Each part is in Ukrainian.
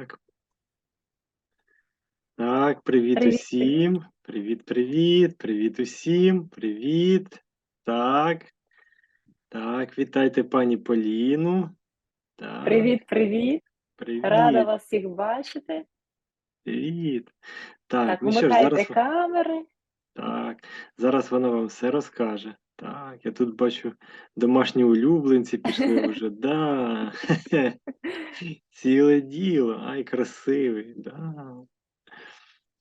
Так. Так, привіт Привіт. усім. Привіт, привіт, привіт усім. Привіт. Так. Так, вітайте пані Поліну. Так, Привіт, привіт. привіт. Рада вас всіх бачити. Привіт. Так, Так, ну що ж, зараз, камери. так, зараз вона вам все розкаже. Так, я тут бачу домашні улюбленці пішли вже. Да. Ціле діло. Ай, красивий. Да.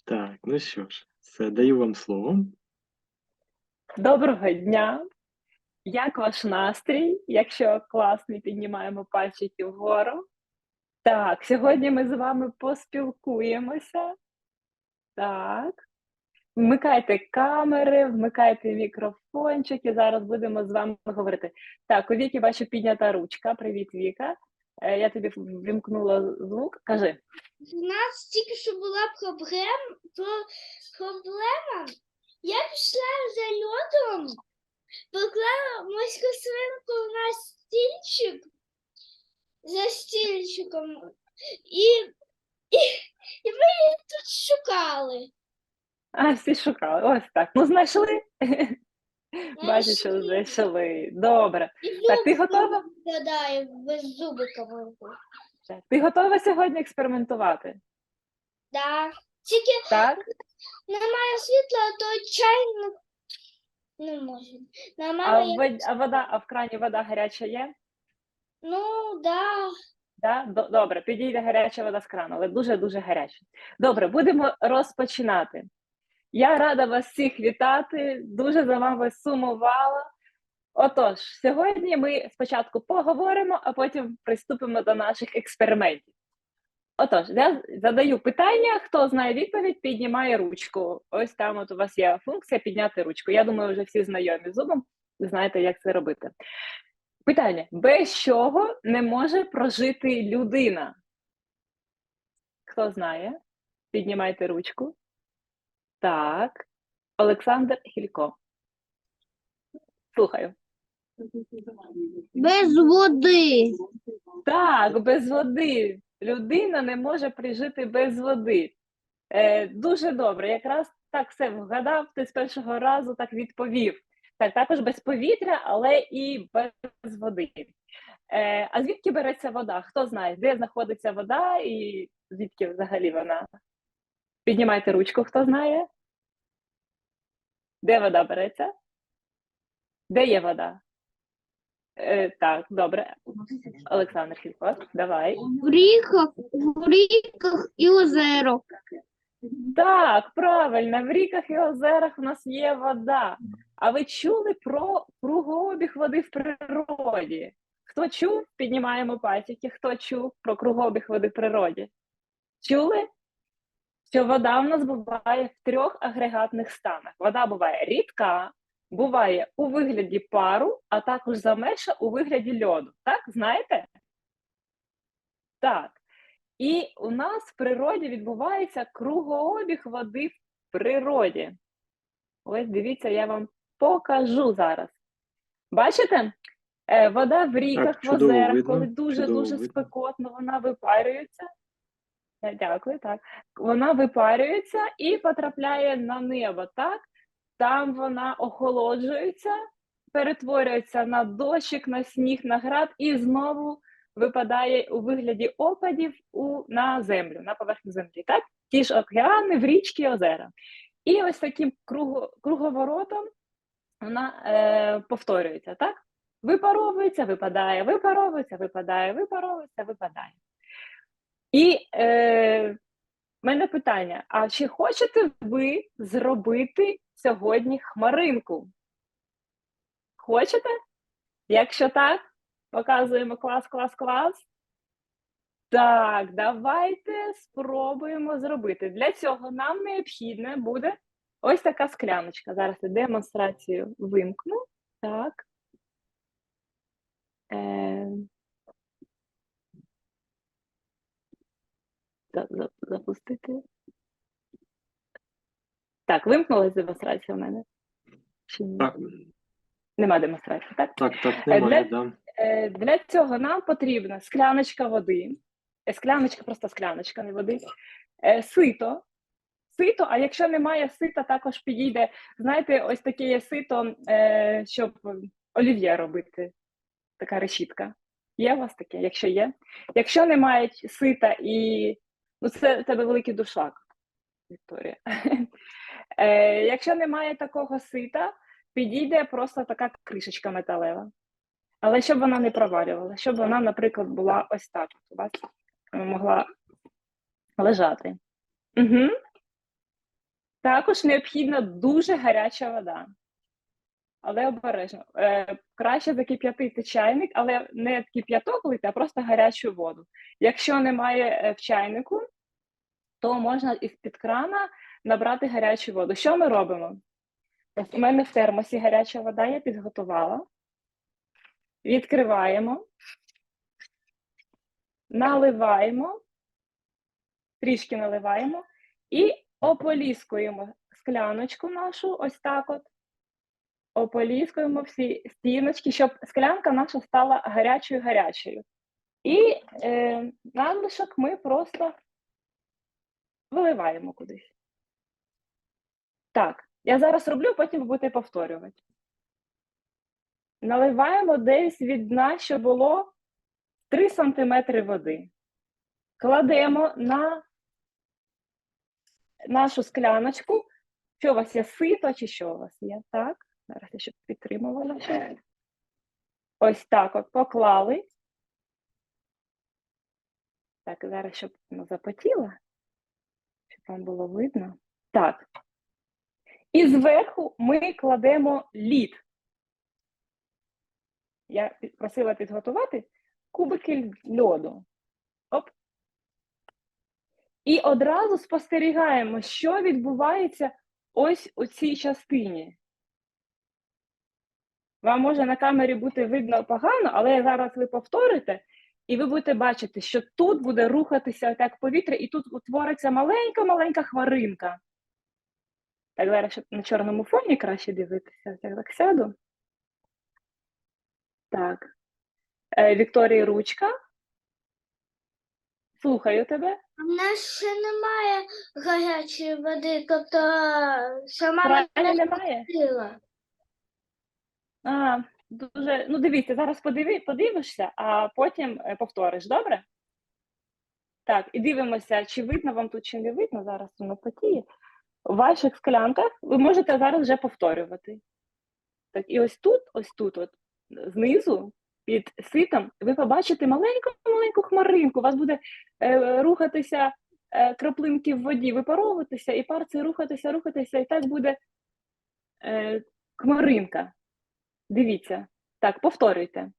Так, ну що ж, все, даю вам слово. Доброго дня. Як ваш настрій? Якщо класний, піднімаємо пальчики вгору. Так, сьогодні ми з вами поспілкуємося. Так. Вмикайте камери, вмикайте мікрофончики. Зараз будемо з вами говорити. Так, у Віки бачу піднята ручка. Привіт, Віка. Е, Я тобі вімкнула звук. Кажи. У нас тільки що була проблем, проблема. Я пішла за льодом, поклала морську свинку на стільчик за стільчиком, і, і, і ми її тут шукали. А, всі шукали. Ось так. Ну, знайшли. Бачу, що Знайшли. Добре. І Так, ти готова? виглядає без зубика. мабуть. Ти готова сьогодні експериментувати? Да. Тільки Так? немає світла, то чайник не може. А, Немає, в вод- а вода, а в крані вода гаряча є? ну, да. Да? До- Добре, підійде гаряча вода з крану, але дуже-дуже гаряча. Добре, будемо розпочинати. Я рада вас всіх вітати, дуже за вами сумувала. Отож, сьогодні ми спочатку поговоримо, а потім приступимо до наших експериментів. Отож, я задаю питання, хто знає відповідь, піднімає ручку. Ось там от у вас є функція підняти ручку. Я думаю, вже всі знайомі з зубом, знаєте, як це робити. Питання: без чого не може прожити людина? Хто знає? Піднімайте ручку. Так. Олександр Хілько. Слухаю. Без води. Так, без води. Людина не може прижити без води. Е, дуже добре. Якраз так все вгадав, ти з першого разу так відповів. Так, також без повітря, але і без води. Е, а звідки береться вода? Хто знає, де знаходиться вода і звідки взагалі вона? Піднімайте ручку, хто знає? Де вода береться? Де є вода? Е, так, добре. Олександр Хілько, давай. В ріках, в ріках і озерах. Так, правильно, в ріках і озерах у нас є вода. А ви чули про кругообіг води в природі? Хто чув? Піднімаємо пальчики. Хто чув про кругообіг води в природі? Чули? Що вода в нас буває в трьох агрегатних станах. Вода буває рідка, буває у вигляді пару, а також замеша у вигляді льоду. Так, знаєте? Так. І у нас в природі відбувається кругообіг води в природі. Ось дивіться, я вам покажу зараз. Бачите? Е, Вода в ріках, в озерах, видно, коли дуже-дуже видно. спекотно, вона випарюється. Е, Дякую, так. Вона випарюється і потрапляє на небо, так? Там вона охолоджується, перетворюється на дощик, на сніг, на град і знову випадає у вигляді опадів у, на землю, на поверхню землі. Так? Ті ж океани, в річки, озера. І ось таким круго, круговоротом вона е, повторюється, так? Випаровується, випадає, випаровується, випадає, випаровується, випадає. І е, в мене питання: а чи хочете ви зробити сьогодні хмаринку? Хочете? Якщо так, показуємо клас, клас, клас. Так, давайте спробуємо зробити. Для цього нам необхідна буде ось така скляночка. Зараз я демонстрацію вимкну. Так. Е... за- за- Запустити. Так, вимкнулася демонстрація в мене. Чи ні? Так, Нема демонстрації, так? так, так, Е, немає, для- да. Е, Для цього нам потрібна скляночка води, Е, Скляночка, просто скляночка, не води. Сито. Сито, а якщо немає сита, також підійде. Знаєте, ось таке є сито, щоб олів'є робити. Така решітка. Є у вас таке, якщо є? Якщо немає сита і. Ну, це в тебе великий душак, Вікторія. Е, якщо немає такого сита, підійде просто така кришечка металева. Але щоб вона не провалювала, щоб вона, наприклад, була ось так. от, Бачите, могла лежати. Угу. Також необхідна дуже гаряча вода. Але обережно. Е, краще закип'ятити чайник, але не кип'яток лити, а просто гарячу воду. Якщо немає е, в чайнику, то можна із-під крана набрати гарячу воду. Що ми робимо? У мене в термосі гаряча вода, я підготувала. Відкриваємо, наливаємо, трішки наливаємо і ополіскуємо скляночку нашу, ось так от. Ополіскуємо всі стіночки, щоб склянка наша стала гарячою-гарячою. І е, надлишок ми просто виливаємо кудись. Так, я зараз роблю, потім будете повторювати. Наливаємо десь від дна, що було 3 см води. Кладемо на нашу скляночку. Що у вас є сито, чи що у вас є? Так, зараз я щоб підтримувала. Ось так от поклали. Так, зараз, щоб воно запотіло, щоб вам було видно. Так. І зверху ми кладемо лід. Я просила підготувати кубики льоду. Оп. І одразу спостерігаємо, що відбувається ось у цій частині. Вам може на камері бути видно погано, але зараз ви повторите, і ви будете бачити, що тут буде рухатися так повітря, і тут утвориться маленька-маленька хмаринка. Так, зараз на чорному фоні краще дивитися. Я так сяду. Так. Е, Вікторії ручка. Слухаю тебе. У нас ще немає гарячої води, тобто сама Правильно вода немає? сила. А, дуже. Ну, дивіться, зараз подиви, подивишся, а потім е, повториш, добре? Так, і дивимося, чи видно вам тут, чи не видно. Зараз воно потіє. У ваших склянках ви можете зараз вже повторювати. Так, і ось тут, ось тут, от, знизу, під ситом, ви побачите маленьку-маленьку хмаринку. У вас буде е, рухатися е, краплинки в воді, випаровуватися, і пар цей рухатися, рухатися, і так буде е, хмаринка. Дивіться. Так, повторюйте.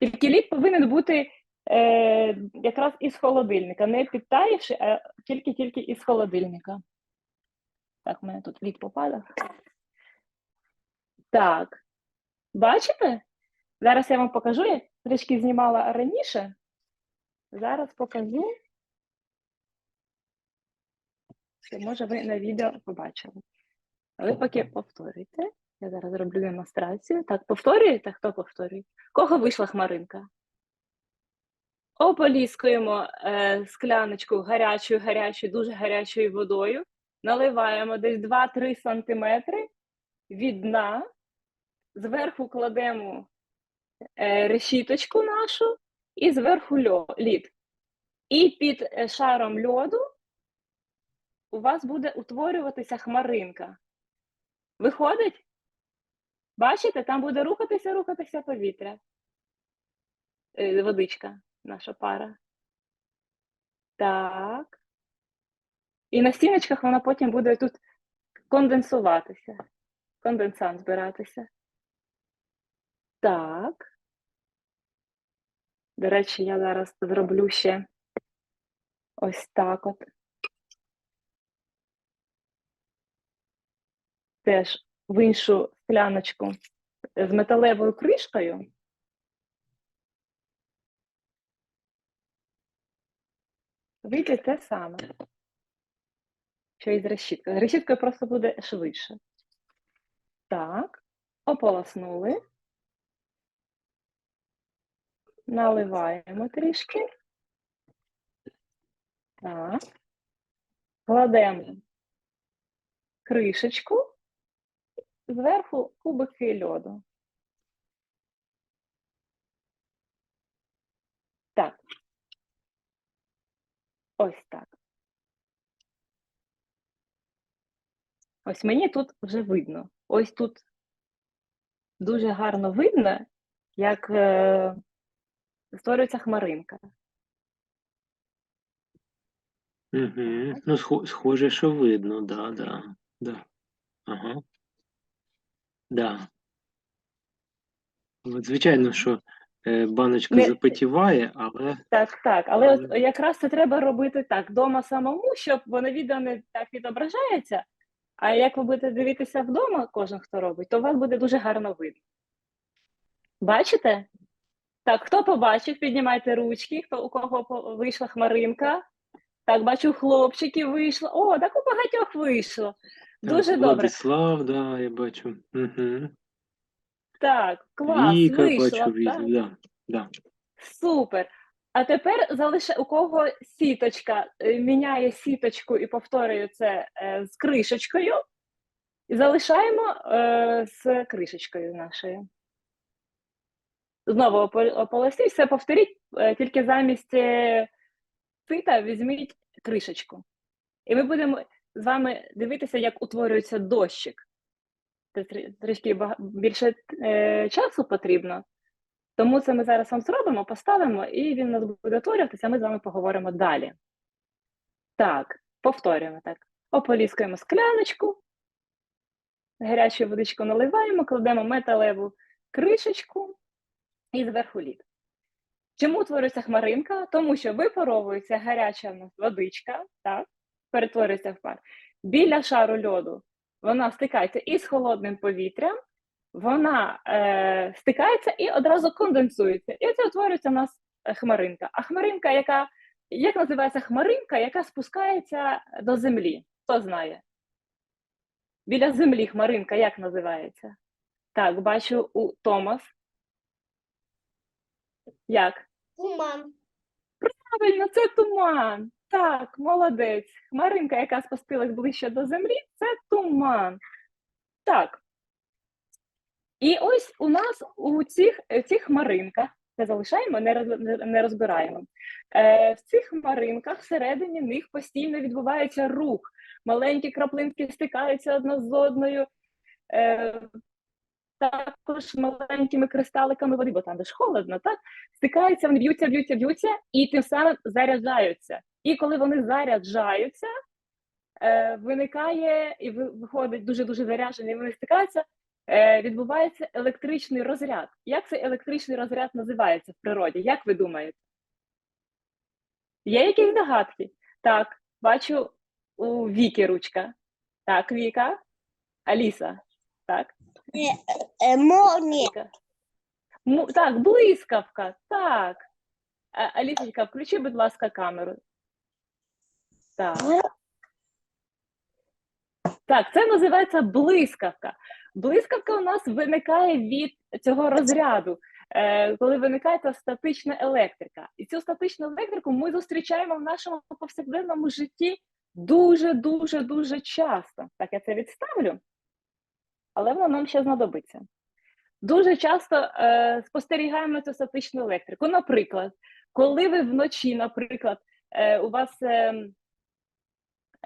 Тільки лід повинен бути е, якраз із холодильника, не підтаївши, а тільки-тільки із холодильника. Так, у мене тут лід попадав. Так. Бачите? Зараз я вам покажу. Я трішки знімала раніше. Зараз покажу. Що, може, ви на відео побачили. Ви поки повторюйте. Я зараз зроблю демонстрацію. Так, повторюєте? Хто повторює? Кого вийшла хмаринка? Ополіскуємо е, скляночку гарячою, гарячою, дуже гарячою водою. Наливаємо десь 2-3 см від дна. Зверху кладемо е, решіточку нашу і зверху лід. І під е, шаром льоду у вас буде утворюватися хмаринка. Виходить? Бачите, там буде рухатися, рухатися повітря. Е, Водичка, наша пара. Так. І на стіночках вона потім буде тут конденсуватися. Конденсант збиратися. Так. До речі, я зараз зроблю ще ось так от. Теж в іншу скляночку з металевою кришкою. Вийде те саме, що і з решіткою. З решіткою просто буде швидше. Так, ополоснули. Наливаємо трішки. Так. Кладемо кришечку. Зверху кубики льоду. Так. Ось так. Ось мені тут вже видно. Ось тут дуже гарно видно, як е, створюється хмаринка. Угу. Ну, схоже, що видно, да, да, да. Ага. Да. От, звичайно, що е, баночка Не- запотіває, але Так, так. Але от Правильно. якраз це треба робити так, вдома самому, щоб воно відео не так відображається. А як ви будете дивитися вдома, кожен хто робить, то у вас буде дуже гарно видно. Бачите? Так, хто побачив, піднімайте ручки, хто у кого по- вийшла хмаринка. Так, бачу, хлопчиків вийшло. О, так у багатьох вийшло. Так, Дуже добре. Владислав, да, я бачу. Угу. Так, клас, Віка вийшло. бачу, Віка, так? да, да. Супер. А тепер залише у кого сіточка е, міняє сіточку і повторює це е, з кришечкою, і залишаємо е, з кришечкою нашою. Знову опо- ополосніть, все повторіть, е, тільки замість е, сита візьміть кришечку. І ми будемо з вами дивитися, як утворюється дощик. Це трішки більше е, часу потрібно. Тому це ми зараз вам зробимо, поставимо, і він у нас буде утворюватися, ми з вами поговоримо далі. Так, повторюємо так. Ополіскуємо скляночку, гарячу водичку наливаємо, кладемо металеву кришечку і зверху лід. Чому утворюється хмаринка? Тому що випаровується гаряча водичка, так, перетворюється в пар. Біля шару льоду вона стикається із холодним повітрям, вона е, стикається і одразу конденсується. І це утворюється у нас е, хмаринка. А хмаринка, яка як називається хмаринка, яка спускається до землі? Хто знає? Біля землі хмаринка як називається? Так, бачу у Томас. Як? Туман. Правильно, це туман. Так, молодець. Хмаринка, яка спустилась ближче до землі, це туман. Так. І ось у нас у цих, е, цих хмаринках, це залишаємо, не, роз, не- не розбираємо. Е, в цих хмаринках всередині них постійно відбувається рух. Маленькі краплинки стикаються одна з одною. Е, також маленькими кристаликами води, бо там де ж холодно, так? Стикаються, вони б'ються, б'ються, б'ються і тим самим заряджаються. І коли вони заряджаються, е, виникає і виходить дуже-дуже заряджені, вони стикаються, е, відбувається електричний розряд. Як цей електричний розряд називається в природі? Як ви думаєте? Є якісь догадки? Так, бачу у Віки ручка. Так, Віка. Аліса. Так. Е. Блискавка. Му- Так, блискавка, так. А- Алісочка, включи, будь ласка, камеру. Так. Так, це називається блискавка. Блискавка у нас виникає від цього розряду, е, коли виникає та статична електрика. І цю статичну електрику ми зустрічаємо в нашому повсякденному житті дуже, дуже, дуже часто. Так, я це відставлю, але воно нам ще знадобиться. Дуже часто е, спостерігаємо цю статичну електрику. Наприклад, коли ви вночі, наприклад, е, у вас е,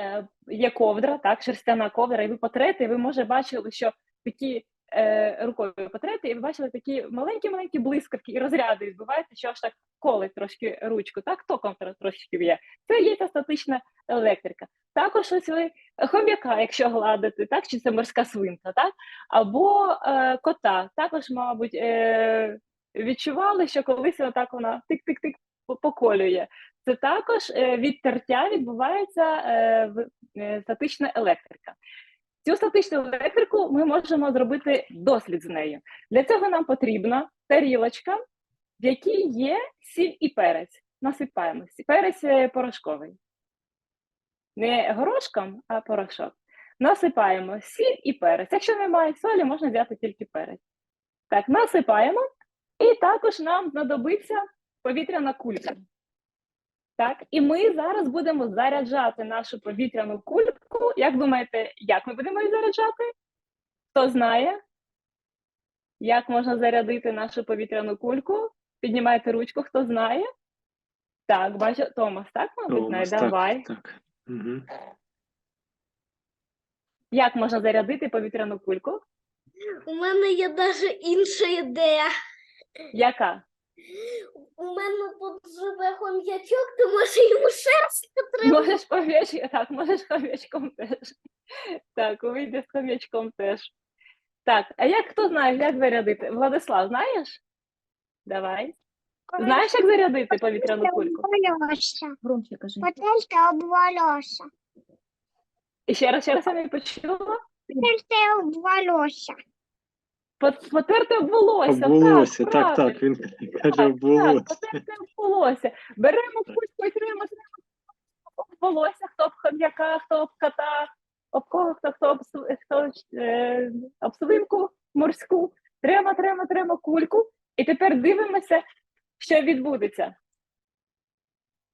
е, є ковдра, так, шерстяна ковдра, і ви потрете, і ви може бачили, що такі е, рукою потрете, і ви бачили такі маленькі-маленькі блискавки і розряди відбуваються, що аж так колить трошки ручку, так, током трошки б'є. Це є та статична електрика. Також ось ви хом'яка, якщо гладити, так, чи це морська свинка, так, або е, кота. Також, мабуть, е, відчували, що колись отак вона тик-тик-тик поколює. Це також е, від тертя відбувається е, статична електрика. Цю статичну електрику ми можемо зробити дослід з нею. Для цього нам потрібна тарілочка, в якій є сіль і перець. Насипаємо. Перець е, порошковий. Не горошком, а порошок. Насипаємо сіль і перець. Якщо немає солі, можна взяти тільки перець. Так, насипаємо І також нам знадобиться повітряна кулька. Так, і ми зараз будемо заряджати нашу повітряну кульку. Як думаєте, як ми будемо її заряджати? Хто знає? Як можна зарядити нашу повітряну кульку? Піднімайте ручку, хто знає. Так, бачу, Томас, так, мабуть, знає. Давай. так, так. Угу. Як можна зарядити повітряну кульку? У мене є навіть інша ідея. Яка? У мене тут живе хом'ячок, то може йому шерсть треба. Можеш повіч... так, можеш хомячком теж. Так, увійди з хомячком теж. Так, а як хто знає, як зарядити? Владислав, знаєш? Давай. Знаєш, як зарядити повітряну кульку? Громче кажи. Потелька обвалювався. І ще раз, ще раз я не почула. Потелька обвалювався. Пот- Потерти об волосся. Обволосся, так, так, так, він каже так, об волосся. Беремо тримо, об волосся, хто об хом'яка, хто об кота, об кого, хто, хто об, хто, е, об свинку морську. Тремо, тремо, тремо кульку. І тепер дивимося, що відбудеться.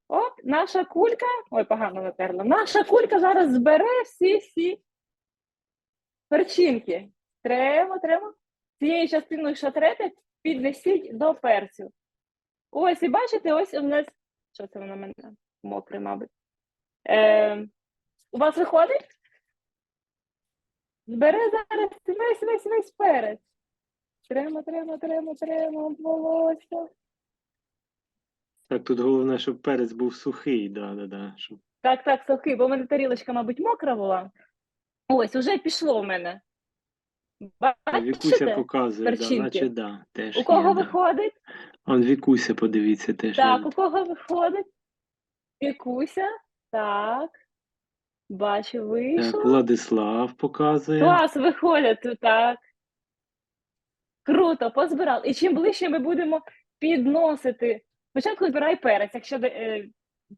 От, наша кулька, ой, погано натерла. Наша кулька зараз збере всі-всі перчинки. Тремо, тремо. Цією частиною, що трете, піднесіть до перцю. Ось, і бачите, ось у нас. Що це воно мене? Мокре, мабуть. Е, у вас виходить? Збере зараз весь весь весь перець. Тремо, тремо, тремо, тремо, волосся. Так, тут головне, щоб перець був сухий, да, да, да. Щоб... Так, так, сухий, бо в мене тарілочка, мабуть, мокра була. Ось, уже пішло в мене. Вікуся Бачите? показує, да, перчинки? наче да, теж У кого є, да. виходить? Он Вікуся, подивіться, теж. Так, у кого виходить? Вікуся. Так. Бачу, Так, вийшло. Владислав показує. Клас, виходять тут, так. Круто, позбирали. І чим ближче ми будемо підносити. Спочатку збирай перець, якщо е,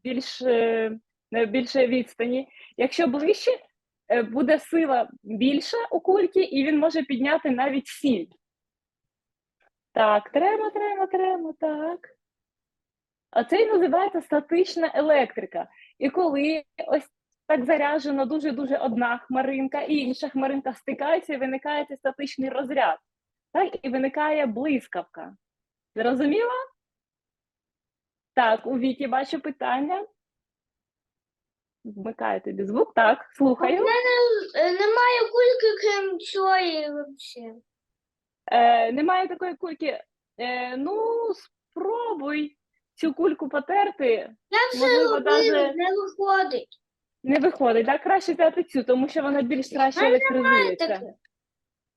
більш, е, на більше відстані. Якщо ближче, буде сила більша у кульки, і він може підняти навіть сіль. Так, тремо, тремо, тремо, так. А це і називається статична електрика. І коли ось так заряджена дуже-дуже одна хмаринка, і інша хмаринка стикаються, і виникає цей статичний розряд. Так, і виникає блискавка. Зрозуміло? Так, у Віті бачу питання. Вмикаю тобі звук. Так, слухаю. Е, Немає кульки, крім цієї взагалі. Е, немає такої кульки. Е, ну, спробуй цю кульку потерти. Я все Можливо, даже- не виходить. Не виходить, так? Краще взяти цю, тому що вона більш краще Мене електризується. таке.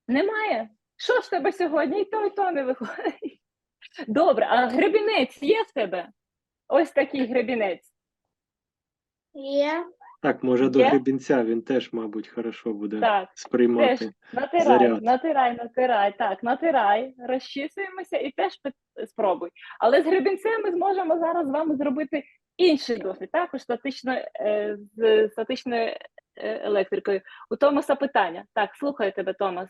Немає? Що ж в тебе сьогодні? І то, і то не виходить. Добре, а гребінець є в тебе? Ось такий гребінець. Є. Так, може до Є? гребінця він теж, мабуть, хорошо буде Так, сприймати. теж натирай, заряд. натирай, натирай. Так, натирай, розчісуємося і теж пи- спробуй. Але з гребінцем ми зможемо зараз з вами зробити інший досвід, також статично, е, з статичною е, електрикою. У Томаса питання. Так, слухаю тебе, Томас.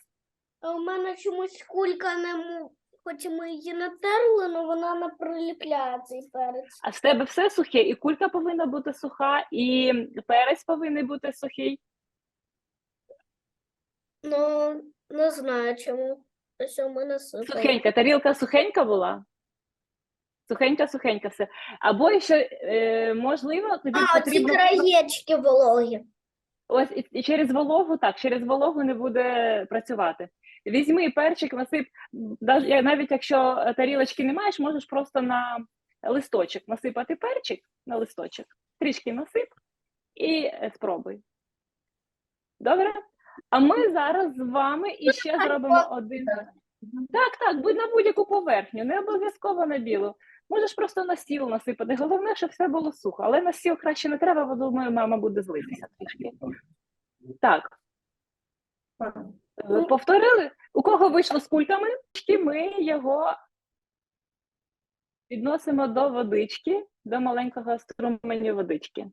А у мене чомусь кулька не му. Хоч ми її натерли, але вона не приліпляє цей перець. А в тебе все сухе, і кулька повинна бути суха, і перець повинен бути сухий. Ну, не знаю чому. Ось у мене сухо. Сухенька, тарілка сухенька була. Сухенька, сухенька все. Або ще е, можливо, тобі А, ці краєчки вологі. ось і, і через вологу, так, через вологу не буде працювати. Візьми перчик, насип, навіть якщо тарілочки не маєш, можеш просто на листочок насипати перчик на листочок, трішки насип і е, спробуй. Добре? А ми зараз з вами іще зробимо один. Так, так, будь на будь-яку поверхню, не обов'язково на білу. Можеш просто на стіл насипати. Головне, щоб все було сухо. Але на стіл краще не треба, бо думаю, мама буде злитися трішки. Так. Е, Повторили? У кого вийшло з кульками? Ми його підносимо до водички, до маленького струменю водички.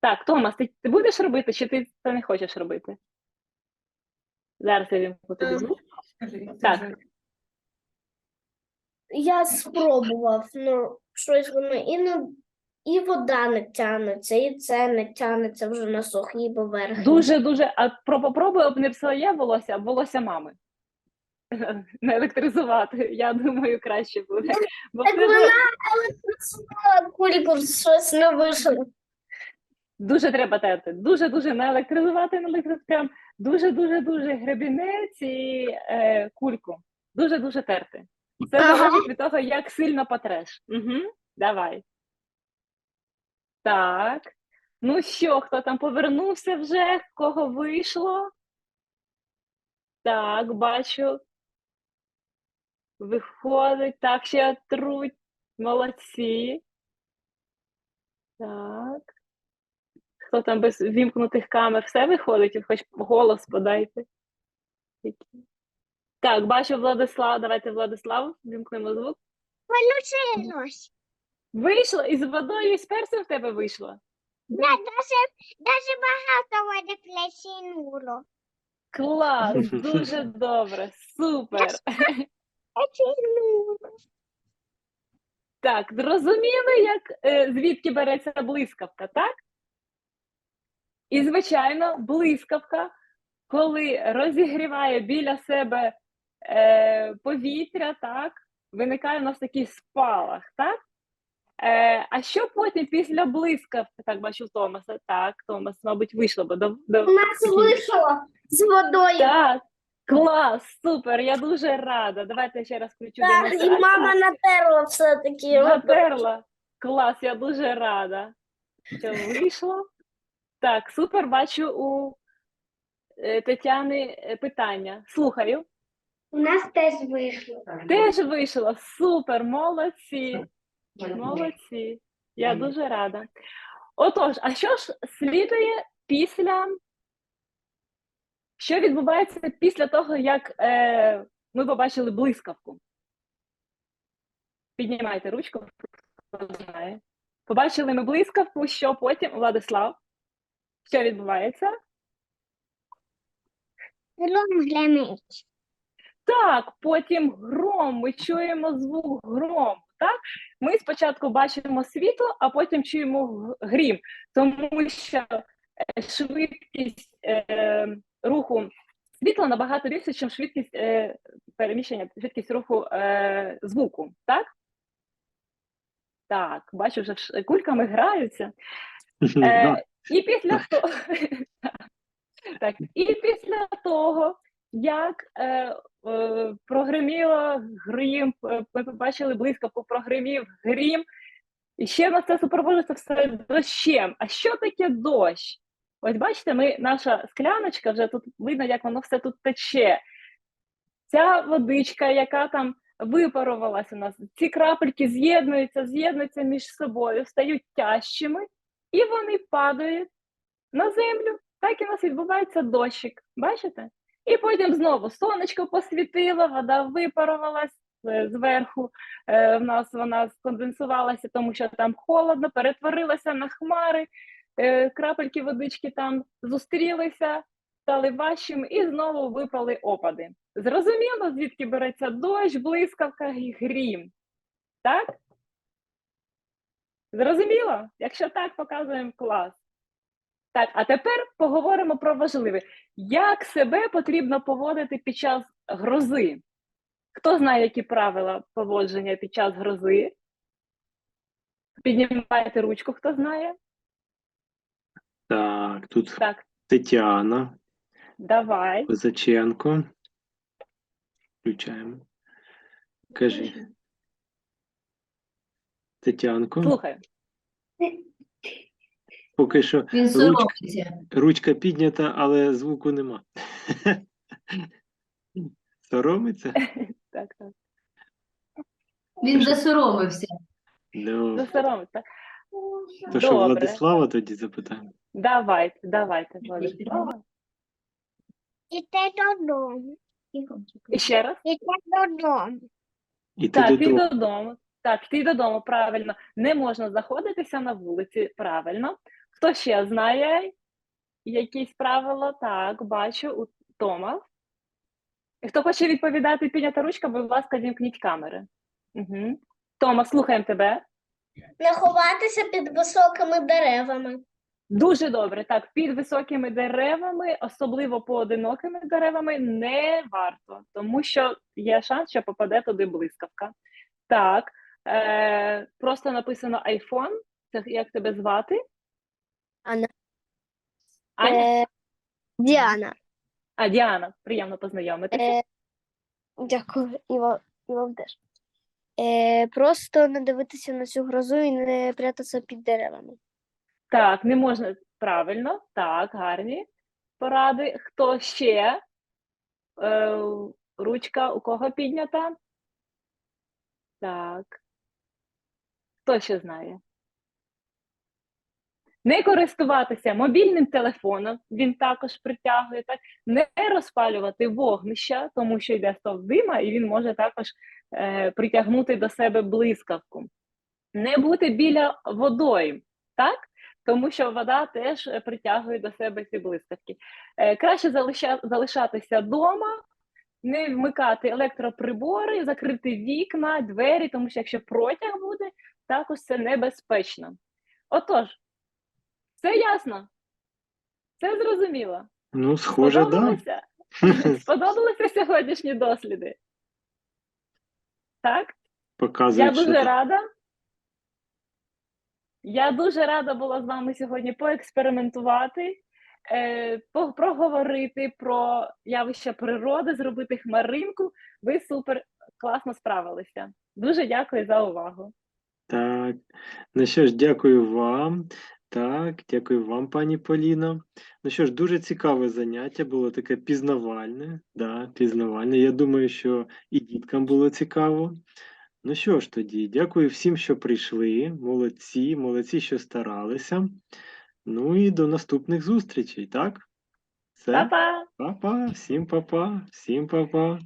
Так, Томас, ти, ти будеш робити, чи ти це не хочеш робити? Зараз я вімкну тобі Ем, звук. Так. я спробував, ну щось воно і не і вода не тягнеться, і це не тягнеться вже на сухій поверхні. Дуже дуже. А про попробуй об не своє волосся, а волосся мами. Не електризувати. Я думаю, краще буде. Бо Так тебе вона електризувала кульку, щось не вийшло. дуже треба терти. Дуже дуже не електризувати, не електризувати. Прям дуже дуже дуже гребінець і е, кульку. Дуже дуже терти. Це Ага. залежить від того, як сильно потреш. Угу. Давай. Так. Ну що, хто там повернувся вже? Кого вийшло? Так, бачу. Виходить. Так, ще труть. Молодці. Так. Хто там без вімкнутих камер? Все виходить? Хоч голос подайте. Так, бачу Владислав. Давайте Владислав, вімкнемо звук. Получилось. Вийшло із водою, і з перцем в тебе вийшло. Да, даже, даже багато води плесінуло. Клас, дуже добре, супер. Плесінуло. Так, зрозуміли, як е, звідки береться блискавка, так? І, звичайно, блискавка, коли розігріває біля себе е, повітря, так, виникає у нас такий спалах, так? Е, а що потім після блискавки? Так, бачу Томаса. Так, Томас, мабуть, вийшло, бо до, до... У нас вийшло з водою. Так, клас, супер, я дуже рада. Давайте я ще раз включу Так, і мама натерла все-таки. Натерла. Клас, я дуже рада, що вийшло. Так, супер, бачу у е, Тетяни е, питання. Слухаю. У нас теж вийшло. Теж вийшло. Супер, молодці. Молодці. Я дуже рада. Отож, а що ж слідує після. Що відбувається після того, як е, ми побачили блискавку? Піднімайте ручку. хто знає. Побачили ми блискавку, що потім, Владислав, що відбувається? Гром гремить. Так, потім гром, ми чуємо звук грому. Так? Ми спочатку бачимо світло, а потім чуємо грім, тому що е, швидкість е, руху світла набагато більше, ніж швидкість е, переміщення, швидкість руху е, звуку. Так? Так, бачу, вже кульками граються. Е, і після того, так, і після того, як е, е, прогриміло грім, е, ми побачили блискавку, прогримів грім, і ще нас це супроводжується все дощем. А що таке дощ? Ось бачите, ми, наша скляночка, вже тут видно, як воно все тут тече. Ця водичка, яка там випарувалася у нас, ці крапельки з'єднуються, з'єднуються між собою, стають тяжчими, і вони падають на землю. Так і у нас відбувається дощик. Бачите? І потім знову сонечко посвітило, вода випарувалась е, зверху. Е, в нас вона сконденсувалася, тому що там холодно, перетворилася на хмари, е, крапельки водички там зустрілися, стали важчими і знову випали опади. Зрозуміло, звідки береться дощ, блискавка і грім. Так? Зрозуміло? Якщо так, показуємо клас. Так, а тепер поговоримо про важливе. Як себе потрібно поводити під час грози? Хто знає, які правила поводження під час грози? Піднімайте ручку, хто знає? Так, тут Так, Тетяна давай. Козаченко. Включаємо. Кажи. Тетянко, Слухаю. Поки що Він ручка, соромиться. ручка піднята, але звуку нема. Соромиться? Так, так. Він засоромився. Ну, Засоромиться. то що, Добре. Владислава тоді запитаємо? Давайте, давайте, Владислава. Іти додому. Ще раз. Іти додому. І ти Так, ти додому. додому. Так, ти додому, правильно. Не можна знаходитися на вулиці, правильно. Хто ще знає якісь правила? Так, бачу у Тома. Хто хоче відповідати, піднята ручка, будь ласка, вімкніть камери. Угу. Тома, слухаємо тебе. Не ховатися під високими деревами. Дуже добре. Так, під високими деревами, особливо поодинокими деревами, не варто, тому що є шанс, що попаде туди блискавка. Так, е, просто написано iPhone. Це як тебе звати? Анна. Аня? Е, Діана. А, Діана, приємно познайомитися. Е, дякую, і вам, і вам теж. Е, просто не дивитися на цю грозу і не прятатися під деревами. Так, не можна правильно. Так, гарні поради. Хто ще? Е, ручка у кого піднята? Так. Хто ще знає? Не користуватися мобільним телефоном, він також притягує, так? не розпалювати вогнища, тому що йде стовп дима, і він може також е, притягнути до себе блискавку. Не бути біля водойм, так? тому що вода теж е, притягує до себе ці блискавки. Е, краще залиша, залишатися вдома, не вмикати електроприбори, закрити вікна, двері, тому що якщо протяг буде, також це небезпечно. Отож, все ясно? Все зрозуміло? Ну, схоже, да. Сподобалося? Сподобалися сьогоднішні досліди? Так? Я дуже рада. Я дуже рада була з вами сьогодні поекспериментувати, е, проговорити про явища природи, зробити хмаринку. Ви супер класно справилися. Дуже дякую за увагу. Так. Ну що ж, дякую вам. Так, дякую вам, пані Поліно. Ну що ж, дуже цікаве заняття, було таке пізнавальне. Да, пізнавальне. Я думаю, що і діткам було цікаво. Ну що ж тоді, дякую всім, що прийшли. Молодці, молодці, що старалися. Ну і до наступних зустрічей, так? Все, Па-па! па-па, всім па-па, всім па-па.